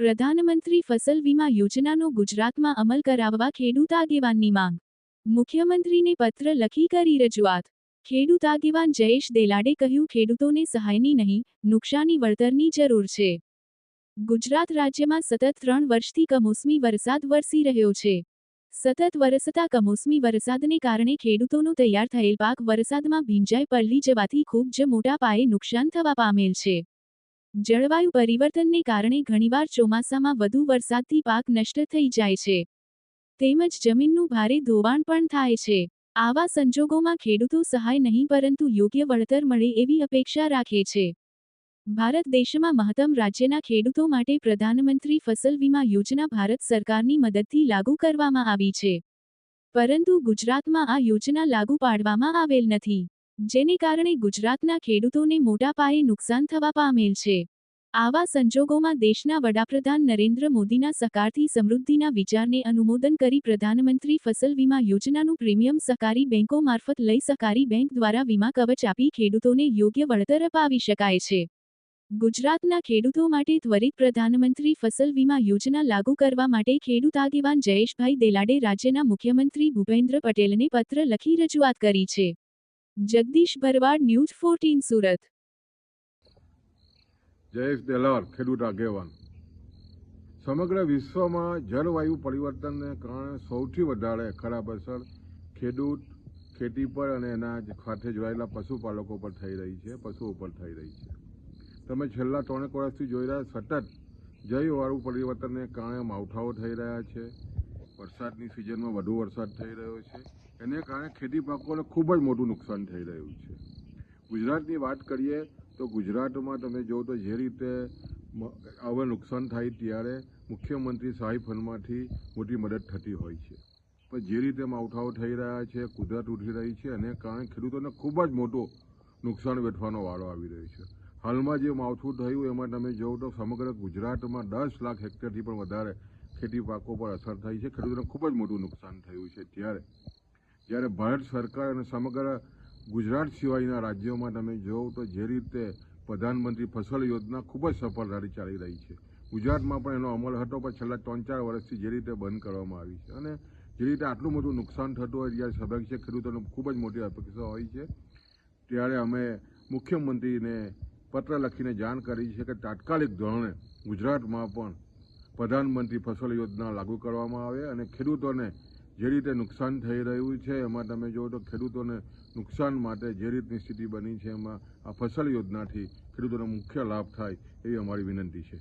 પ્રધાનમંત્રી ફસલ વીમા યોજનાનો ગુજરાતમાં અમલ કરાવવા ખેડૂત આગેવાનની માંગ. મુખ્યમંત્રીને પત્ર લખી કરી રજૂઆત. ખેડૂત આગેવાન જયેશ દેલાડે કહ્યું, ખેડૂતોને સહાયની નહીં, નુકસાની વળતરની જરૂર છે. ગુજરાત રાજ્યમાં સતત ત્રણ વર્ષથી કમોસમી વરસાદ વરસી રહ્યો છે. સતત વરસતા કમોસમી વરસાદને કારણે ખેડૂતોનો તૈયાર થયેલ પાક વરસાદમાં ભીંજાઈ પલળી જવાથી ખૂબ જ મોટા પાયે નુકસાન થવા પામેલ છે. જળવાયુ પરિવર્તનને કારણે ઘણીવાર ચોમાસામાં વધુ વરસાદથી પાક નષ્ટ થઈ જાય છે. તેમજ જમીનનું ભારે ધોવાણ પણ થાય છે. આવા સંજોગોમાં ખેડૂતો સહાય નહીં પરંતુ યોગ્ય વળતર મળે એવી અપેક્ષા રાખે છે. ભારત દેશમાં મહત્તમ રાજ્યના ખેડૂતો માટે પ્રધાનમંત્રી ફસલ વીમા યોજના ભારત સરકારની મદદથી લાગુ કરવામાં આવી છે. પરંતુ ગુજરાતમાં આ યોજના લાગુ પાડવામાં આવેલ નથી. જેને કારણે ગુજરાતના ખેડૂતોને મોટા પાયે નુકસાન થવા પામેલ છે. આવા સંજોગોમાં દેશના વડાપ્રધાન નરેન્દ્ર મોદીના સકારથી સમૃદ્ધિના વિચારને અનુમોદન કરી પ્રધાનમંત્રી ફસલ વીમા યોજનાનું પ્રીમિયમ સહકારી બેંકો મારફત લઈ સહકારી બેંક દ્વારા વીમા કવચ આપી ખેડૂતોને યોગ્ય વળતર અપાવી શકાય છે. ગુજરાતના ખેડૂતો માટે ત્વરિત પ્રધાનમંત્રી ફસલ વીમા યોજના લાગુ કરવા માટે ખેડૂત આગેવાન જયેશભાઈ દેલાડે રાજ્યના મુખ્યમંત્રી ભૂપેન્દ્ર પટેલને પત્ર લખી રજૂઆત કરી છે. Jagdish Bharwad, news fourteen, Surat. Jayesh Delar, ખેડૂત આગેવાન. સમગ્ર વિશ્વમાં જળવાયુ પરિવર્તનને કારણે સૌથી વધારે ખરાબ અસર ખેડૂત, ખેતી પર અને એના સાથે જોડાયેલા પશુપાલકો પર થઈ રહી છે, પશુઓ પર થઈ રહી છે. તમે છેલ્લા ત્રણેક વર્ષથી જોઈ રહ્યા સતત જળવાયુ પરિવર્તનને કારણે માવઠાઓ થઈ રહ્યા છે વરસાદની સિઝનમાં વધુ વરસાદ થઈ રહ્યો છે. એને કારણે ખેતી પાકોને ખૂબ જ મોટું નુકસાન થઈ રહ્યું છે. ગુજરાતની વાત કરીએ તો ગુજરાતમાં તમે જો તો જે રીતે હવે નુકસાન થાય ત્યારે મુખ્યમંત્રી સહાય ફંડમાંથી મોટી મદદ થતી હોય છે. પણ જે રીતે માવઠાઓ થઈ રહ્યા છે, કુદરત ઉઠી રહી છે, એને કારણે ખેડૂતોને ખૂબ જ મોટું નુકસાન વેઠવાનો વારો આવી રહ્યો છે. હાલમાં જે માવઠું થયું એમાં તમે જોવો તો સમગ્ર ગુજરાતમાં દસ લાખ હેક્ટરથી પણ વધારે ખેતી પાકો પર અસર થઈ છે. ખેડૂતોને ખૂબ જ મોટું નુકસાન થયું છે. ત્યારે, જ્યારે ભારત સરકાર અને સમગ્ર ગુજરાત સિવાયના રાજ્યોમાં તમે જોવો તો જે રીતે પ્રધાનમંત્રી ફસલ યોજના ખૂબ જ સફળતાથી ચાલી રહી છે. ગુજરાતમાં પણ એનો અમલ હતો, પણ છેલ્લા ત્રણ ચાર વર્ષથી જે રીતે બંધ કરવામાં આવી છે અને જે રીતે આટલું મોટું નુકસાન થતું હોય ત્યારે સ્વાભાવિક છે, ખેડૂતોને ખૂબ જ મોટી અપેક્ષા હોય છે. ત્યારે અમે મુખ્યમંત્રીને પત્ર લખીને જાણ કરી છે કે તાત્કાલિક ધોરણે ગુજરાતમાં પણ પ્રધાનમંત્રી ફસલ યોજના લાગુ કરવામાં આવે અને ખેડૂતોને જે રીતે નુકસાન થઈ રહ્યું છે, એમાં તમે જુઓ તો ખેડૂતોને નુકસાન માટે જે રીતની સ્થિતિ બની છે, એમાં આ ફસલ યોજનાથી ખેડૂતોનો મુખ્ય લાભ થાય એવી અમારી વિનંતી છે.